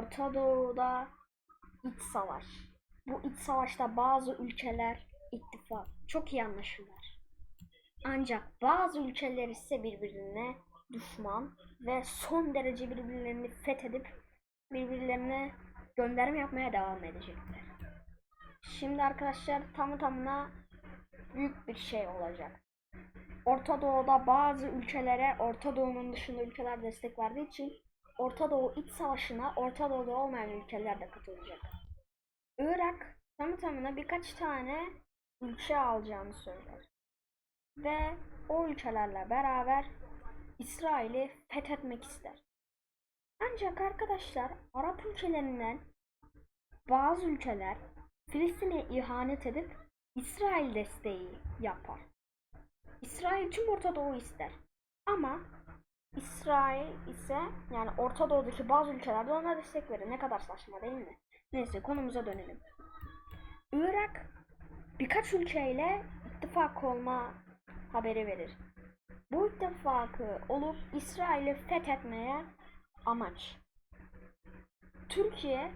Orta Doğu'da iç savaş. Bu iç savaşta bazı ülkeler ittifak çok iyi anlaşırlar. Ancak bazı ülkeler ise birbirine düşman ve son derece birbirlerini fethedip birbirlerine gönderme yapmaya devam edecekler. Şimdi arkadaşlar tamı tamına büyük bir şey olacak. Orta Doğu'da bazı ülkelere Orta Doğu'nun dışında ülkeler destek verdiği için Orta Doğu iç savaşına Orta Doğu'da olmayan ülkeler de katılacak. Irak tamı tamına birkaç tane ülke alacağını söyler. Ve o ülkelerle beraber İsrail'i fethetmek ister. Ancak arkadaşlar Arap ülkelerinden bazı ülkeler Filistin'e ihanet edip İsrail desteği yapar. İsrail tüm Orta Doğu ister. Ama İsrail ise yani Orta Doğu'daki bazı ülkelerde ona destek verir. Ne kadar saçma değil mi? Neyse konumuza dönelim. Irak birkaç ülkeyle ittifak olma haberi verir. Bu ittifakı olup İsrail'i fethetmeye amaç. Türkiye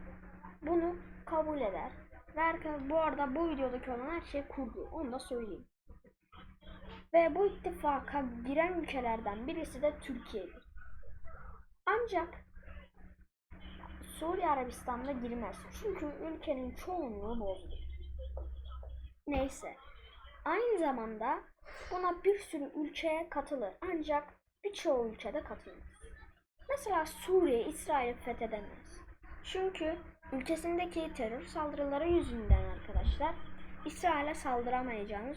bunu kabul eder. Ve bu arada bu videodaki olan her şey kurgu. Onu da söyleyeyim. Ve bu ittifaka giren ülkelerden birisi de Türkiye'dir. Ancak Suudi Arabistan'da girmez. Çünkü ülkenin çoğunluğu bozdu. Neyse. Aynı zamanda buna bir sürü ülkeye katılır. Ancak birçoğu ülkede katılmaz. Mesela Suriye İsrail fethedemez. Çünkü ülkesindeki terör saldırıları yüzünden arkadaşlar İsrail'e saldıramayacağını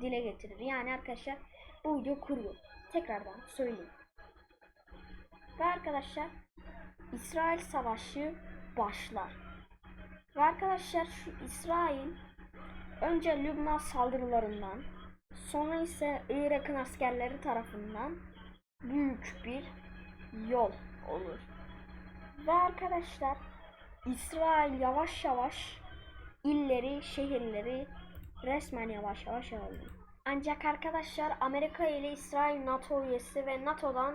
dile getirir. Yani arkadaşlar bu video kurgu. Tekrardan söyleyeyim. Ve arkadaşlar İsrail savaşı başlar. Ve arkadaşlar şu İsrail önce Lübnan saldırılarından sonra ise Irak'ın askerleri tarafından büyük bir yol olur. Ve arkadaşlar İsrail yavaş yavaş illeri, şehirleri resmen yavaş yavaş aldı. Ancak arkadaşlar Amerika ile İsrail NATO üyesi ve NATO'dan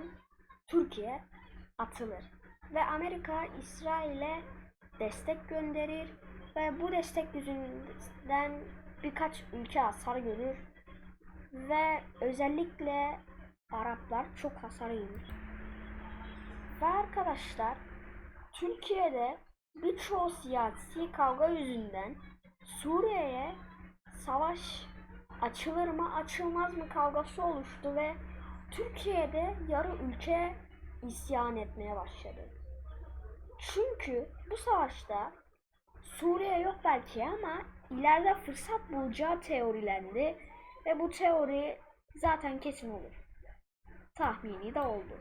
Türkiye atılır. Ve Amerika İsrail'e destek gönderir ve bu destek yüzünden birkaç ülke hasar görür ve özellikle Araplar çok hasar görür. Ve arkadaşlar Türkiye'de birçok siyasi kavga yüzünden Suriye'ye savaş açılır mı açılmaz mı kavgası oluştu ve Türkiye'de yarı ülke isyan etmeye başladı. Çünkü bu savaşta Suriye yok belki ama ileride fırsat bulacağı teorilendi ve bu teori zaten kesin olur. Tahmini de oldu.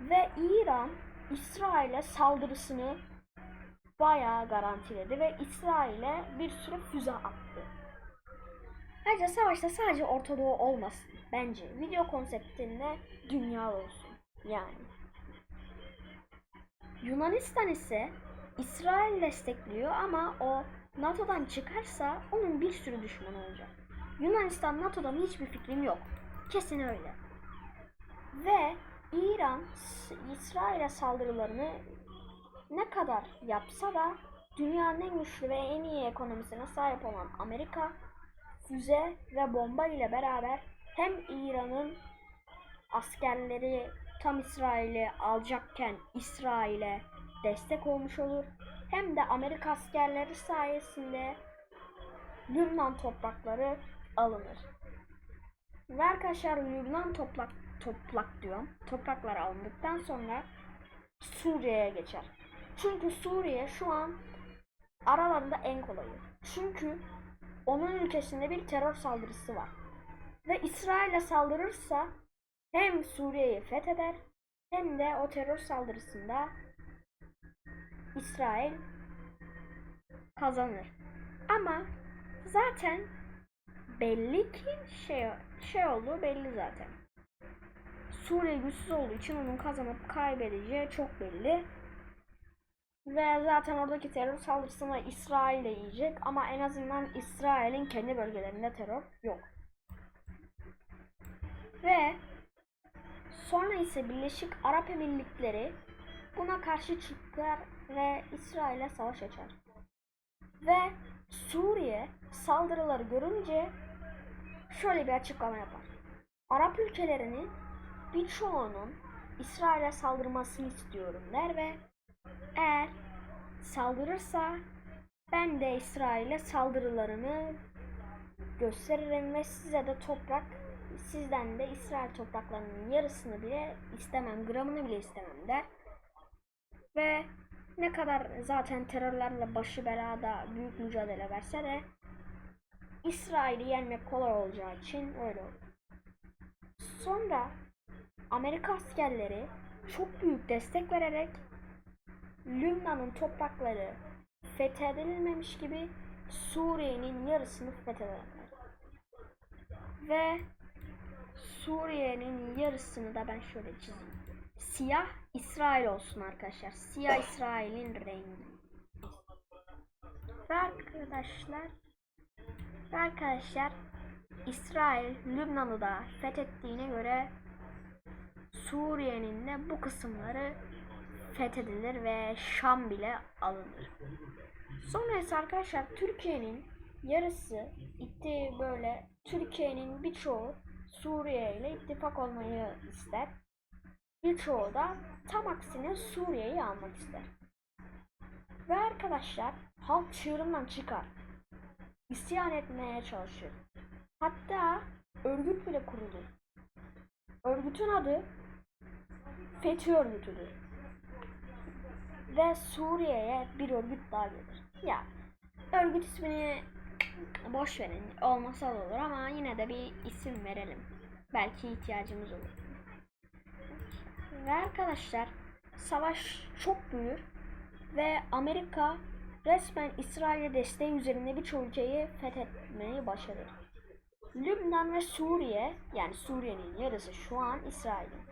Ve İran İsrail'e saldırısını bayağı garantiledi ve İsrail'e bir sürü füze attı. Ayrıca savaşta sadece Orta Doğu olmasın bence. Video konseptinde dünya olsun. Yani. Yunanistan ise İsrail destekliyor ama o NATO'dan çıkarsa onun bir sürü düşmanı olacak. Yunanistan NATO'dan hiçbir fikrim yok. Kesin öyle. Ve İran İsrail'e saldırılarını ne kadar yapsa da dünyanın en güçlü ve en iyi ekonomisine sahip olan Amerika füze ve bomba ile beraber hem İran'ın askerleri tam İsrail'i alacakken İsrail'e destek olmuş olur. Hem de Amerika askerleri sayesinde Lübnan toprakları alınır. Ve arkadaşlar Lübnan toprak toprak diyorum. Topraklar alındıktan sonra Suriye'ye geçer. Çünkü Suriye şu an aralarında en kolayı. Çünkü onun ülkesinde bir terör saldırısı var. Ve İsrail'e saldırırsa hem Suriye'yi fetheder hem de o terör saldırısında İsrail kazanır. Ama zaten belli ki şey şey olduğu belli zaten. Suriye güçsüz olduğu için onun kazanıp kaybedeceği çok belli. Ve zaten oradaki terör saldırısını İsrail de yiyecek ama en azından İsrail'in kendi bölgelerinde terör yok. Ve sonra ise Birleşik Arap Emirlikleri buna karşı çıkar ve İsrail'e savaş açar. Ve Suriye saldırıları görünce şöyle bir açıklama yapar. Arap ülkelerinin birçoğunun İsrail'e saldırmasını istiyorum der ve eğer saldırırsa ben de İsrail'e saldırılarımı gösteririm ve size de toprak sizden de İsrail topraklarının yarısını bile istemem, gramını bile istemem der. Ve ne kadar zaten terörlerle başı belada büyük mücadele verse de İsrail'i yenmek kolay olacağı için öyle oldu. Sonra Amerika askerleri çok büyük destek vererek Lübnan'ın toprakları fethedilmemiş gibi Suriye'nin yarısını fethederler. Ve Suriye'nin yarısını da ben şöyle çizeyim. Siyah İsrail olsun arkadaşlar. Siyah İsrail'in rengi. Ve arkadaşlar ve arkadaşlar İsrail Lübnan'ı da fethettiğine göre Suriye'nin de bu kısımları fethedilir ve Şam bile alınır. Sonra arkadaşlar Türkiye'nin yarısı itti böyle Türkiye'nin birçoğu Suriye ile ittifak olmayı ister. Birçoğu da tam aksine Suriye'yi almak ister. Ve arkadaşlar halk çığırından çıkar. İsyan etmeye çalışır. Hatta örgüt bile kurulur. Örgütün adı FETÖ örgütüdür. Ve Suriye'ye bir örgüt daha gelir. Ya örgüt ismini boş verin. Olmasa da olur ama yine de bir isim verelim. Belki ihtiyacımız olur. Ve arkadaşlar savaş çok büyür ve Amerika resmen İsrail'e desteği üzerinde birçok ülkeyi fethetmeyi başarır. Lübnan ve Suriye yani Suriye'nin yarısı şu an İsrail'in.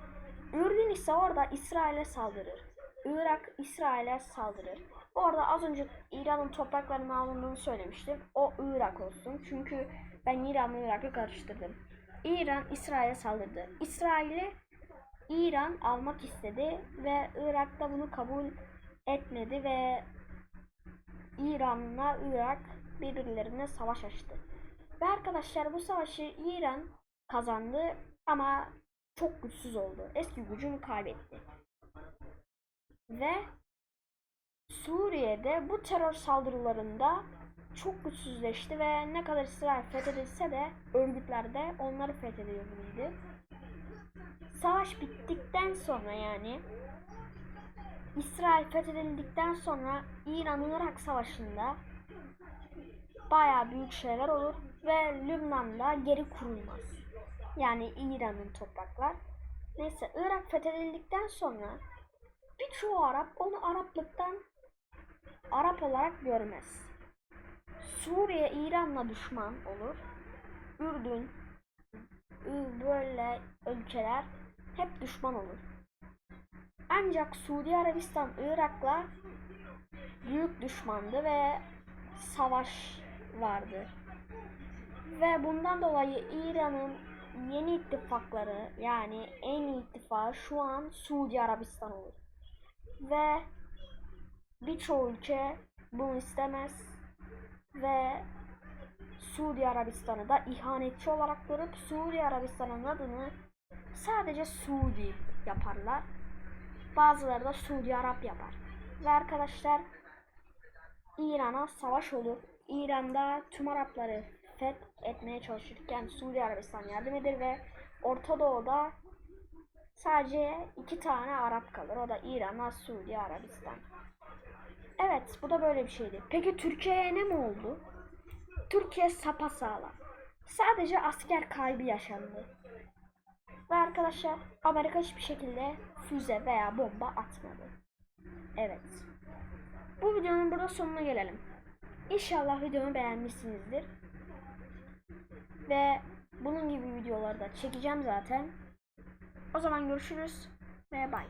Ürdün ise orada İsrail'e saldırır. Irak İsrail'e saldırır. Bu arada az önce İran'ın topraklarının alındığını söylemiştim. O Irak olsun. Çünkü ben İran'la Irak'ı karıştırdım. İran İsrail'e saldırdı. İsrail'i İran almak istedi ve Irak da bunu kabul etmedi ve İran'la Irak birbirlerine savaş açtı. Ve arkadaşlar bu savaşı İran kazandı ama çok güçsüz oldu. Eski gücünü kaybetti. Ve Suriye'de bu terör saldırılarında çok güçsüzleşti ve ne kadar İsrail fethedilse de örgütler de onları fethediyordu. Savaş bittikten sonra yani İsrail fethedildikten sonra İran-Irak savaşında baya büyük şeyler olur ve Lübnan'da geri kurulmaz. Yani İran'ın topraklar. Neyse Irak fethedildikten sonra birçoğu Arap onu Araplıktan Arap olarak görmez. Suriye İran'la düşman olur. Ürdün, böyle ülkeler hep düşman olur. Ancak Suudi Arabistan Irak'la büyük düşmandı ve savaş vardı. Ve bundan dolayı İran'ın yeni ittifakları yani en iyi ittifakı şu an Suudi Arabistan olur. Ve birçok ülke bunu istemez ve Suudi Arabistan'ı da ihanetçi olarak görüp Suudi Arabistan'ın adını sadece Suudi yaparlar. Bazıları da Suudi Arap yapar. Ve arkadaşlar İran'a savaş olur. İran'da tüm Arapları feth etmeye çalışırken Suudi Arabistan yardım eder ve Orta Doğu'da sadece iki tane Arap kalır. O da İran'la Suudi Arabistan. Evet bu da böyle bir şeydi. Peki Türkiye'ye ne mi oldu? Türkiye sapasağlam. Sadece asker kaybı yaşandı. Ve arkadaşlar Amerika hiçbir şekilde füze veya bomba atmadı. Evet. Bu videonun burada sonuna gelelim. İnşallah videomu beğenmişsinizdir. Ve bunun gibi videoları da çekeceğim zaten. O zaman görüşürüz ve bay.